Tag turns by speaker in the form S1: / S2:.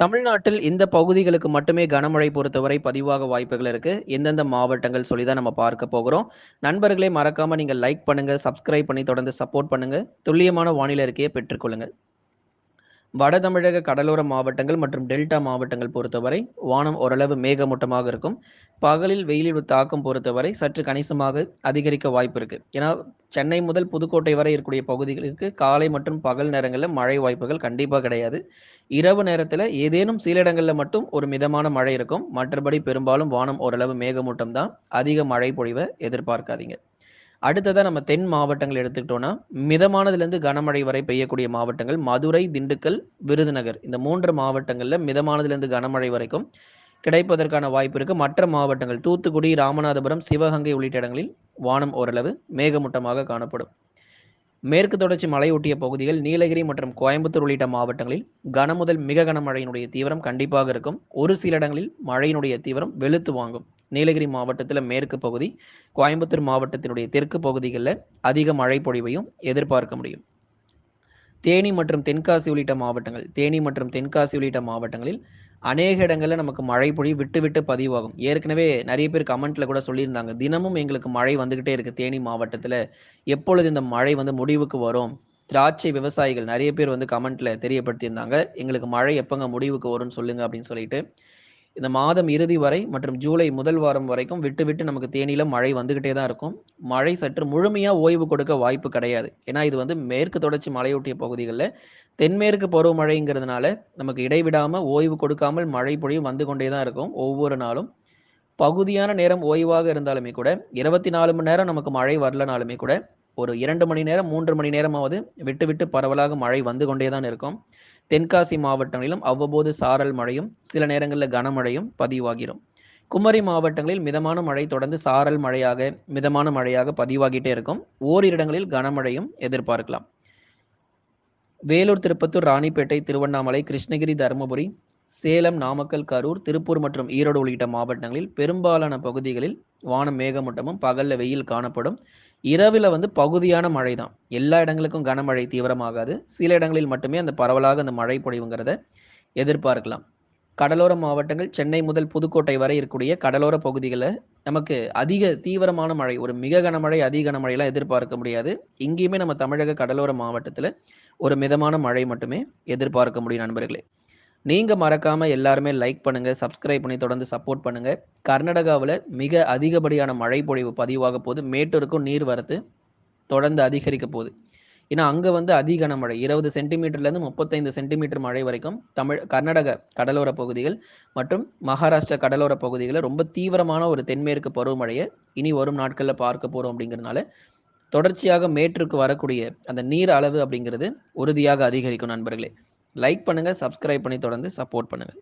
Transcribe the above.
S1: தமிழ்நாட்டில் இந்த பகுதிகளுக்கு மட்டுமே கனமழை பொறுத்தவரை பதிவாக வாய்ப்புகள் இருக்கு. எந்தெந்த மாவட்டங்கள் சொல்லி தான் நம்ம பார்க்க போகிறோம். நண்பர்களே மறக்காம நீங்க லைக் பண்ணுங்க, சப்ஸ்கிரைப் பண்ணி தொடர்ந்து சப்போர்ட் பண்ணுங்க. துல்லியமான வானிலை அறிக்கையை பெற்றுக்கொள்ளுங்க. வட தமிழக கடலோர மாவட்டங்கள் மற்றும் டெல்டா மாவட்டங்கள் பொறுத்தவரை வானம் ஓரளவு மேகமூட்டமாக இருக்கும். பகலில் வெயிலின் தாக்கம் பொறுத்தவரை சற்று கணிசமாக அதிகரிக்க வாய்ப்பு இருக்கு. ஏன்னா சென்னை முதல் புதுக்கோட்டை வரை இருக்கக்கூடிய பகுதிகளுக்கு காலை மற்றும் பகல் நேரங்களில் மழை வாய்ப்புகள் கண்டிப்பாக கிடையாது. இரவு நேரத்தில் ஏதேனும் சில இடங்களில் மட்டும் ஒரு மிதமான மழை இருக்கும். மற்றபடி பெரும்பாலும் வானம் ஓரளவு மேகமூட்டம் தான். அதிக மழை பொழிவை எதிர்பார்க்காதீங்க. அடுத்ததாக நம்ம தென் மாவட்டங்கள் எடுத்துக்கிட்டோம்னா, மிதமானதுலேருந்து கனமழை வரை பெய்யக்கூடிய மாவட்டங்கள் மதுரை, திண்டுக்கல், விருதுநகர். இந்த மூன்று மாவட்டங்களில் மிதமானதுலேருந்து கனமழை வரைக்கும் கிடைப்பதற்கான வாய்ப்பு இருக்குது மற்ற மாவட்டங்கள் தூத்துக்குடி, ராமநாதபுரம், சிவகங்கை உள்ளிட்ட இடங்களில் வானம் ஓரளவு மேகமூட்டமாக காணப்படும். மேற்கு தொடர்ச்சி மலையொட்டிய பகுதிகள் நீலகிரி மற்றும் கோயம்புத்தூர் உள்ளிட்ட மாவட்டங்களில் கனமுதல் மிக கனமழையினுடைய தீவிரம் கண்டிப்பாக இருக்கும். ஒரு சில இடங்களில் மழையினுடைய தீவிரம் வெளுத்து வாங்கும். நீலகிரி மாவட்டத்தில் மேற்கு பகுதி, கோயம்புத்தூர் மாவட்டத்தினுடைய தெற்கு பகுதிகளில் அதிக மழை பொழிவையும் எதிர்பார்க்க முடியும். தேனி மற்றும் தென்காசி உள்ளிட்ட மாவட்டங்கள் தேனி மற்றும் தென்காசி உள்ளிட்ட மாவட்டங்களில் அநேக இடங்களில் நமக்கு மழை பொழிவு விட்டு விட்டு பதிவாகும். ஏற்கனவே நிறைய பேர் கமெண்ட்ல கூட சொல்லியிருந்தாங்க. தினமும் எங்களுக்கு மழை வந்துகிட்டே இருக்கு தேனி மாவட்டத்தில் எப்பொழுது இந்த மழை வந்து முடிவுக்கு வரும்? திராட்சை விவசாயிகள் நிறைய பேர் வந்து கமெண்ட்ல தெரியப்படுத்தியிருந்தாங்க. எங்களுக்கு மழை எப்பங்க முடிவுக்கு வரும்னு சொல்லுங்க அப்படின்னு சொல்லிட்டு. இந்த மாதம் இறுதி வரை மற்றும் ஜூலை முதல் வாரம் வரைக்கும் விட்டு விட்டு நமக்கு தேனியில் மழை வந்துகிட்டே தான் இருக்கும். மழை சற்று முழுமையாக ஓய்வு கொடுக்க வாய்ப்பு கிடையாது. ஏன்னா இது வந்து மேற்கு தொடர்ச்சி மலையொட்டிய பகுதிகளில் தென்மேற்கு பருவமழைங்கிறதுனால நமக்கு இடைவிடாமல் ஓய்வு கொடுக்காமல் மழை பொழியும் வந்து கொண்டே தான் இருக்கும் ஒவ்வொரு நாளும். பகுதியான நேரம் ஓய்வாக இருந்தாலுமே கூட 24 மணி நேரம் நமக்கு மழை வரலனாலுமே கூட ஒரு இரண்டு மணி நேரம், மூன்று மணி நேரமாவது விட்டு விட்டு பரவலாக மழை வந்து கொண்டே தான் இருக்கும். தென்காசி மாவட்டங்களிலும் அவ்வப்போது சாரல் மழையும், சில நேரங்களில் கனமழையும் பதிவாகிரும். குமரி மாவட்டங்களில் மிதமான மழை தொடர்ந்து சாரல் மழையாக, மிதமான மழையாக பதிவாகிட்டே இருக்கும். ஓரிரு இடங்களில் கனமழையும் எதிர்பார்க்கலாம். வேலூர், திருப்பத்தூர், ராணிப்பேட்டை, திருவண்ணாமலை, கிருஷ்ணகிரி, தருமபுரி, சேலம், நாமக்கல், கரூர், திருப்பூர் மற்றும் ஈரோடு உள்ளிட்ட மாவட்டங்களில் பெரும்பாலான பகுதிகளில் வானம் மேகமூட்டமும், பகல்ல வெயில் காணப்படும். இரவில் வந்து பகுதியான மழை தான். எல்லா இடங்களுக்கும் கனமழை தீவிரமாகாது. சில இடங்களில் மட்டுமே அந்த பரவலாக அந்த மழை பொழிவுங்கிறத எதிர்பார்க்கலாம். கடலோர மாவட்டங்கள் சென்னை முதல் புதுக்கோட்டை வரை இருக்கக்கூடிய கடலோர பகுதிகளில் நமக்கு அதிக தீவிரமான மழை, ஒரு மிக கனமழை, அதிக கனமழையெல்லாம் எதிர்பார்க்க முடியாது. இங்கேயுமே நம்ம தமிழக கடலோர மாவட்டத்தில் ஒரு மிதமான மழை மட்டுமே எதிர்பார்க்க முடியும் நண்பர்களே. நீங்கள் மறக்காமல் எல்லாருமே லைக் பண்ணுங்கள் சப்ஸ்கிரைப் பண்ணி தொடர்ந்து சப்போர்ட் பண்ணுங்கள் கர்நாடகாவில் மிக அதிகப்படியான மழை பொழிவு பதிவாக போது. மேட்டூருக்கும் நீர் வரத்து தொடர்ந்து அதிகரிக்க போகுது ஏன்னா அங்கே வந்து அதிக கனமழை 20 சென்டிமீட்டர்லேருந்து 35 சென்டிமீட்டர் மழை வரைக்கும் தமிழ் கர்நாடக கடலோர பகுதிகள் மற்றும் மகாராஷ்டிரா கடலோர பகுதிகளில் ரொம்ப தீவிரமான ஒரு தென்மேற்கு பருவமழையை இனி வரும் நாட்களில் பார்க்க போகிறோம் அப்படிங்கிறதுனால, தொடர்ச்சியாக மேட்டிற்கு வரக்கூடிய அந்த நீர் அளவு அப்படிங்கிறது உறுதியாக அதிகரிக்கும் நண்பர்களே. லைக் பண்ணுங்கள் சப்ஸ்கிரைப் பண்ணி தொடர்ந்து சப்போர்ட் பண்ணுங்கள்